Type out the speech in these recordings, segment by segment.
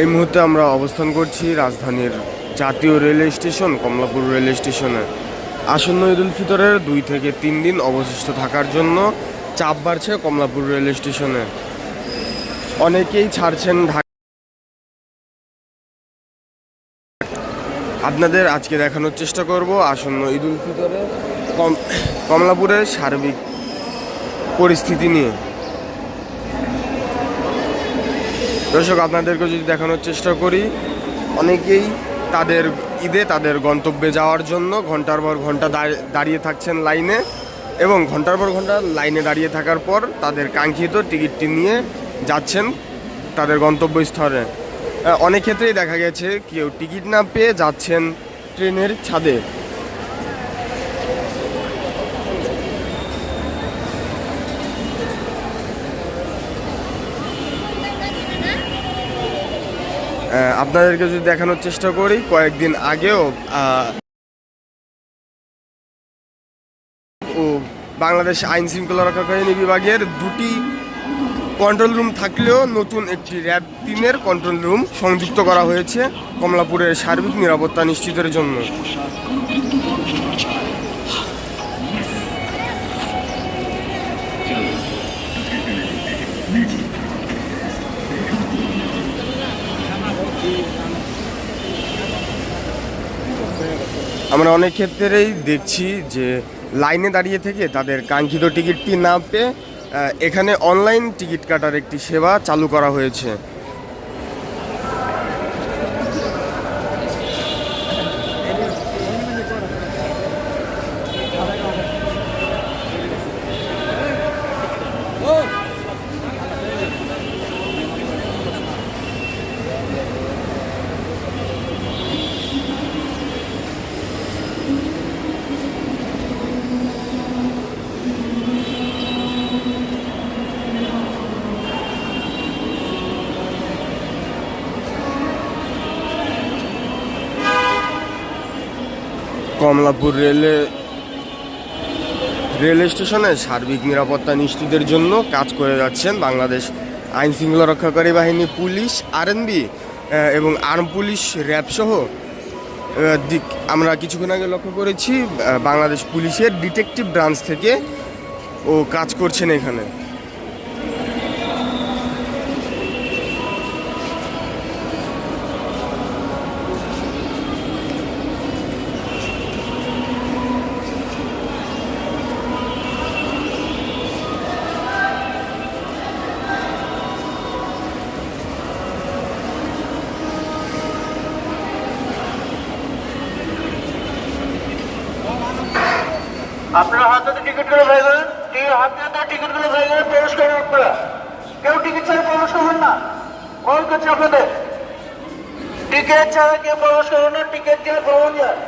এই মুহূর্তে আমরা অবস্থান করছি রাজধানীর জাতীয় রেলওয়ে স্টেশন, কমলাপুর রেলওয়ে স্টেশনে। আসন্ন ঈদ উল ফিতরের দুই থেকে তিন দিন অবশিষ্ট থাকার জন্য চাপ বাড়ছে কমলাপুর রেলওয়ে স্টেশনে। অনেকেই ছাড়ছেন ঢাকা। আপনাদের আজকে দেখানোর চেষ্টা করব আসন্ন ঈদ উল ফিতরে কম, কমলাপুরের সার্বিক পরিস্থিতি নিয়ে। দর্শক আপনাদেরকে যদি দেখানোর চেষ্টা করি, অনেকেই তাদের ঈদে তাদের গন্তব্যে যাওয়ার জন্য ঘণ্টার পর ঘণ্টা দাঁড়- দাঁড়িয়ে থাকছেন লাইনে এবং ঘণ্টার পর ঘণ্টা লাইনে দাঁড়িয়ে থাকার পর তাদের কাঙ্ক্ষিত টিকিটটি নিয়ে যাচ্ছেন তাদের গন্তব্যস্থলে। অনেক ক্ষেত্রেই দেখা গেছে, কেউ টিকিট না পেয়ে যাচ্ছেন ট্রেনের ছাদে। আপনাদেরকে যদি দেখানোর চেষ্টা করি, কয়েকদিন আগেও ও বাংলাদেশ আইন শৃঙ্খলা রক্ষাকারী বিভাগের দুটি কন্ট্রোল রুম থাকলেও নতুন একটি র্যাব টিমের কন্ট্রোল রুম সংযুক্ত করা হয়েছে কমলাপুরের সার্বিক নিরাপত্তা নিশ্চিতের জন্য। আমরা অনেক ক্ষেত্রেই দেখছি যে লাইনে দাঁড়িয়ে থেকে তাদের কাঙ্ক্ষিত টিকিটটি না পেয়ে এখানে অনলাইন টিকিট কাটার একটি সেবা চালু করা হয়েছে। কমলাপুর রেলে রেল স্টেশনে সার্বিক নিরাপত্তা নিশ্চিতের জন্য কাজ করে যাচ্ছেন বাংলাদেশ আইন শৃঙ্খলা রক্ষাকারী বাহিনী, পুলিশ আরএনবি এবং আর্ম পুলিশ, র্যাব সহ দিক আমরা কিছুক্ষণ আগে লক্ষ্য করেছি বাংলাদেশ পুলিশের ডিটেকটিভ ব্রাঞ্চ থেকে ও কাজ করছেন এখানে। হাতে টিকিটগুলো ভাই করেন হাতে হাতে টিকিটগুলো ভাই করেন প্রবেশ করেন আপনারা। কেউ টিকিট ছাড়া প্রবেশ করবেন না। কল করছে আপনাদের। টিকিট ছাড়া কেউ প্রবেশ করবেন না টিকিট দিয়ে ভ্রমণ যায়।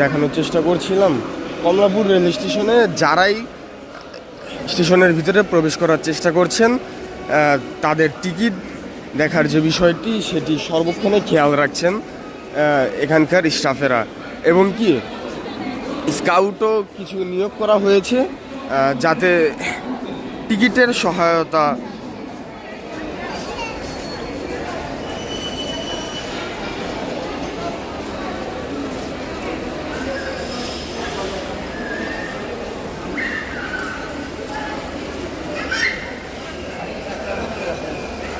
দেখানোর চেষ্টা করছিলাম। কমলাপুর রেল স্টেশনে যারাই স্টেশনের ভিতরে প্রবেশ করার চেষ্টা করছেন তাদের টিকিট দেখার যে বিষয়টি, সেটি সর্বক্ষণে খেয়াল রাখছেন এখানকার স্টাফেরা। এবং কি, স্কাউটও কিছু নিয়োগ করা হয়েছে যাতে টিকিটের সহায়তা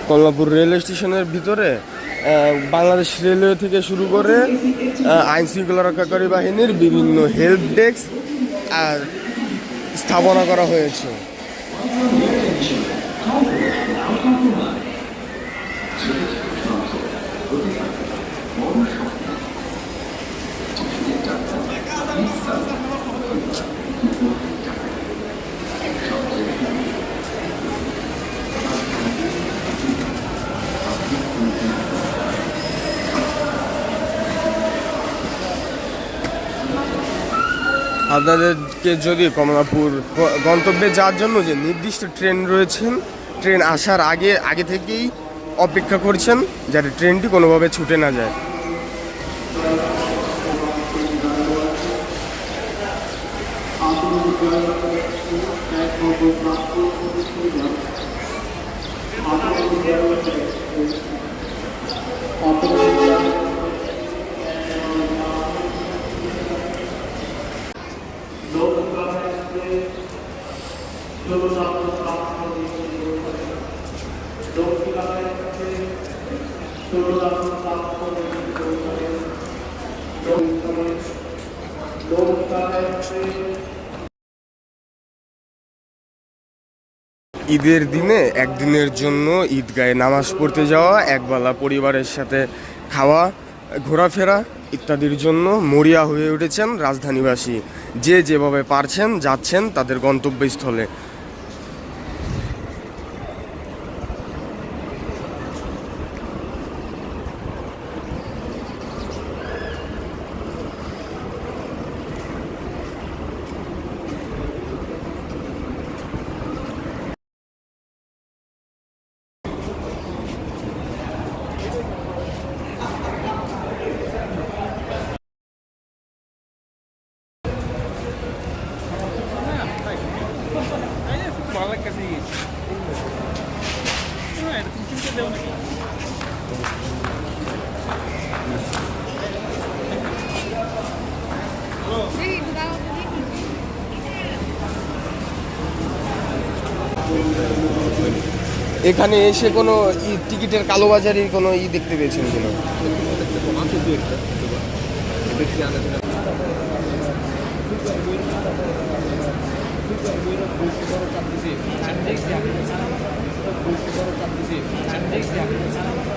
কমলাপুর রেলওয়ে স্টেশনের ভিতরে বাংলাদেশ রেলওয়ে থেকে শুরু করে আইন শৃঙ্খলা রক্ষাকারী বাহিনীর বিভিন্ন হেল্প ডেস্ক আর স্থাপনা করা হয়েছে। আপনাদেরকে যদি কমলাপুর গন্তব্যে যাওয়ার জন্য যে নির্দিষ্ট ট্রেন রয়েছেন, ট্রেন আসার আগে আগে থেকেই অপেক্ষা করছেন যাতে ট্রেনটি কোনোভাবে ছুটে না যায়। ঈদের দিনে একদিনের জন্য ঈদগাহে নামাজ পড়তে যাওয়া, একবেলা পরিবারের সাথে খাওয়া, ঘোরাফেরা ইত্যাদির জন্য মরিয়া হয়ে উঠেছেন রাজধানীবাসী। যে যেভাবে পারছেন, যাচ্ছেন তাদের গন্তব্যস্থলে। এখানে এসে কোনো ই টিকিটের কালোবাজারির কোনো ই দেখতে পেয়েছেন কিনা? Andiek Andiek ya.